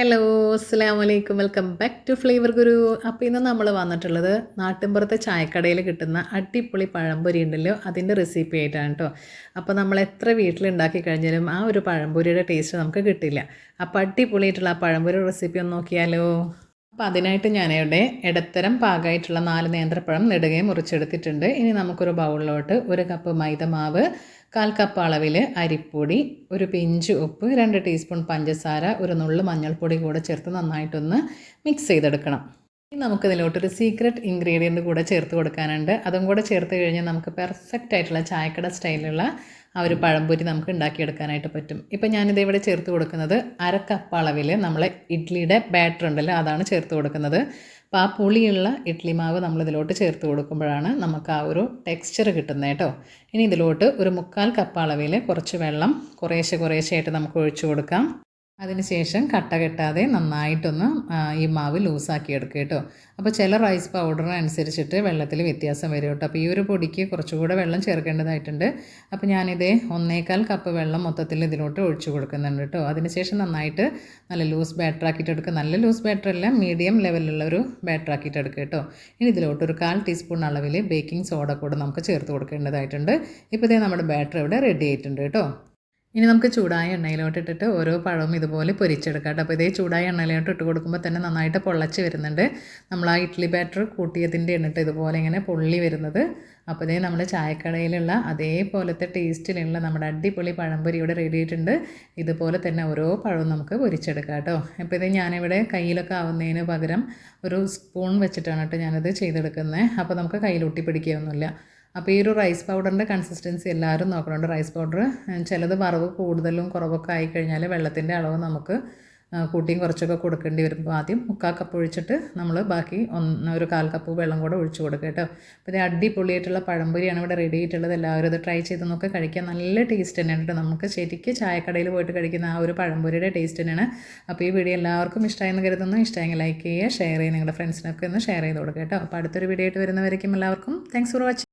Hello അസ്സാം വലൈക്കും welcome back to Flavour Guru അപ്പോൾ ഇന്ന് നമ്മൾ വന്നിട്ടുള്ളത് നാട്ടിൻപുറത്തെ ചായക്കടയിൽ കിട്ടുന്ന അടിപൊളി പഴംപൊരി ഉണ്ടല്ലോ അതിന്റെ റെസിപ്പി ആയിട്ടാണ് കേട്ടോ അപ്പോൾ നമ്മൾ എത്ര വീട്ടിൽ ഉണ്ടാക്കി കഴിഞ്ഞാലും ആ ഒരു പഴംപൊരിയുടെ ടേസ്റ്റ് നമുക്ക് കിട്ടില്ല. അപ്പോൾ അടിപൊളിയായിട്ടുള്ള ആ പഴംപൊരി റെസിപ്പി ഒന്ന് നോക്കിയാലോ? അപ്പോൾ അതിനായിട്ട് ഞാനിവിടെ ഇടത്തരം പാകമായിട്ടുള്ള നാല് നേന്ത്രപ്പഴം നെടുകയും മുറിച്ചെടുത്തിട്ടുണ്ട്. ഇനി നമുക്കൊരു ബൗളിലോട്ട് ഒരു കപ്പ് മൈദ മാവ് കാൽ കപ്പ് അളവിൽ അരിപ്പൊടി ഒരു പിഞ്ച് ഉപ്പ് രണ്ട് ടീസ്പൂൺ പഞ്ചസാര ഒരു നുള്ളു മഞ്ഞൾപ്പൊടി കൂടെ ചേർത്ത് നന്നായിട്ടൊന്ന് മിക്സ് ചെയ്തെടുക്കണം. ഇനി നമുക്കിതിലോട്ടൊരു സീക്രട്ട് ഇൻഗ്രീഡിയന്റ് കൂടെ ചേർത്ത് കൊടുക്കാനുണ്ട്. അതും കൂടെ ചേർത്ത് കഴിഞ്ഞാൽ നമുക്ക് പെർഫെക്റ്റ് ആയിട്ടുള്ള ചായക്കട സ്റ്റൈലുള്ള ആ ഒരു പഴംപൊരി നമുക്ക് ഉണ്ടാക്കിയെടുക്കാനായിട്ട് പറ്റും. ഇപ്പം ഞാനിത് ഇവിടെ ചേർത്ത് കൊടുക്കുന്നത് അര കപ്പ് അളവിൽ നമ്മൾ ഇഡ്ഡലിയുടെ ബാറ്റർ ഉണ്ടല്ലോ അതാണ് ചേർത്ത് കൊടുക്കുന്നത്. അപ്പോൾ ആ പുളിയുള്ള ഇഡ്ഡലി മാവ് നമ്മൾ ഇതിലോട്ട് ചേർത്ത് കൊടുക്കുമ്പോഴാണ് നമുക്ക് ആ ഒരു ടെക്സ്ചർ കിട്ടുന്നത് കേട്ടോ. ഇനി ഇതിലോട്ട് ഒരു മുക്കാൽ കപ്പ് അളവിൽ കുറച്ച് വെള്ളം കുറേശ്ശെ ആയിട്ട് നമുക്ക് ഒഴിച്ചു കൊടുക്കാം. അതിനുശേഷം കട്ട കെട്ടാതെ നന്നായിട്ടൊന്ന് ഈ മാവ് ലൂസാക്കി എടുക്കുക കേട്ടോ. അപ്പോൾ ചില റൈസ് പൗഡറിനനുസരിച്ചിട്ട് വെള്ളത്തിൽ വ്യത്യാസം വരും കേട്ടോ. അപ്പോൾ ഈ ഒരു പൊടിക്ക് കുറച്ചുകൂടെ വെള്ളം ചേർക്കേണ്ടതായിട്ടുണ്ട്. അപ്പോൾ ഞാനിത് ഒന്നേക്കാൽ കപ്പ് വെള്ളം മൊത്തത്തിൽ ഇതിലോട്ട് ഒഴിച്ചു കൊടുക്കുന്നുണ്ട് കേട്ടോ. അതിനുശേഷം നന്നായിട്ട് നല്ല ലൂസ് ബാറ്റർ ആക്കിയിട്ട് എടുക്കുക നല്ല ലൂസ് ബാറ്റർ അല്ല മീഡിയം ലെവലിലുള്ള ഒരു ബാറ്റർ ആക്കിയിട്ട് എടുക്കുക കേട്ടോ. ഇനി ഇതിലോട്ട് ഒരു കാൽ ടീസ്പൂൺ അളവിൽ ബേക്കിംഗ് സോഡ കൂടെ നമുക്ക് ചേർത്ത് കൊടുക്കേണ്ടതായിട്ടുണ്ട്. ഇപ്പോൾ ഇതേ നമ്മുടെ ബാറ്റർ ഇവിടെ റെഡി ആയിട്ടുണ്ട് കേട്ടോ. ഇനി നമുക്ക് ചൂടായ എണ്ണയിലോട്ട് ഇട്ടിട്ട് ഓരോ പഴവും ഇതുപോലെ പൊരിച്ചെടുക്കാം കേട്ടോ. അപ്പോൾ ഇതേ ചൂടായ എണ്ണയിലോട്ട് ഇട്ട് കൊടുക്കുമ്പോൾ തന്നെ നന്നായിട്ട് പൊള്ളച്ച് വരുന്നുണ്ട്. നമ്മൾ ആ ഇഡ്ഡലി ബാറ്റർ കൂട്ടിയതിന്റെ എണ്ണിട്ട് ഇതുപോലെ ഇങ്ങനെ പൊള്ളി വരുന്നത്. അപ്പോൾ ഇതേ നമ്മൾ ചായക്കടയിലുള്ള അതേപോലത്തെ ടേസ്റ്റിലുള്ള നമ്മുടെ അടിപൊളി പഴംപൊരി ഇവിടെ റെഡി ആയിട്ടുണ്ട്. ഇതുപോലെ തന്നെ ഓരോ പഴവും നമുക്ക് പൊരിച്ചെടുക്കാം കേട്ടോ. അപ്പോൾ ഇത് ഞാനിവിടെ കയ്യിലൊക്കെ ആവുന്നതിന് പകരം ഒരു സ്പൂൺ വെച്ചിട്ടാണ് കേട്ടോ ഞാനത് ചെയ്തെടുക്കുന്നത്. അപ്പോൾ നമുക്ക് കയ്യിലൊട്ടി പിടിക്കുകയൊന്നുമില്ല അപ്പോൾ ഈ ഒരു റൈസ് പൗഡറിന്റെ കൺസിസ്റ്റൻസി എല്ലാവരും നോക്കണുണ്ട്. റൈസ് പൗഡർ ചിലത് വറവ് കൂടുതലും കുറവൊക്കെ ആയിക്കഴിഞ്ഞാൽ വെള്ളത്തിന്റെ അളവ് നമുക്ക് കൂട്ടിയും കുറച്ചൊക്കെ കൊടുക്കേണ്ടി വരുമ്പോൾ ആദ്യം മുക്കാൽ കപ്പ് ഒഴിച്ചിട്ട് നമ്മൾ ബാക്കി ഒന്ന് ഒരു കാൽ കപ്പ് വെള്ളം കൂടെ ഒഴിച്ച് കൊടുക്കുക കേട്ടോ. അപ്പോൾ ഇത് അടിപൊളിയായിട്ടുള്ള പഴംപൊരിയാണ് ഇവിടെ റെഡി ആയിട്ടുള്ളത്. എല്ലാവരും ഇത് ട്രൈ ചെയ്ത് നോക്കുക കഴിക്കാൻ നല്ല ടേസ്റ്റ് തന്നെയാണ് കേട്ടോ. നമുക്ക് ശരിക്കും ചായക്കടയിൽ പോയിട്ട് കഴിക്കുന്ന ആ ഒരു പഴംപൊരിയുടെ ടേസ്റ്റ് തന്നെയാണ്. അപ്പോൾ ഈ വീഡിയോ എല്ലാവർക്കും ഇഷ്ടമായെന്ന് കരുതുന്നു. ഇഷ്ടമായെങ്കിൽ ലൈക്ക് ചെയ്യുക ഷെയർ ചെയ്യുക. നിങ്ങളുടെ ഫ്രണ്ട്സിനൊക്കെ ഒന്ന് ഷെയർ ചെയ്ത് കൊടുക്കുക കേട്ടോ. അപ്പോൾ അടുത്തൊരു വീഡിയോ ആയിട്ട് വരുന്നവരേക്കും എല്ലാവർക്കും താങ്ക്സ് ഫോർ വാച്ചിങ്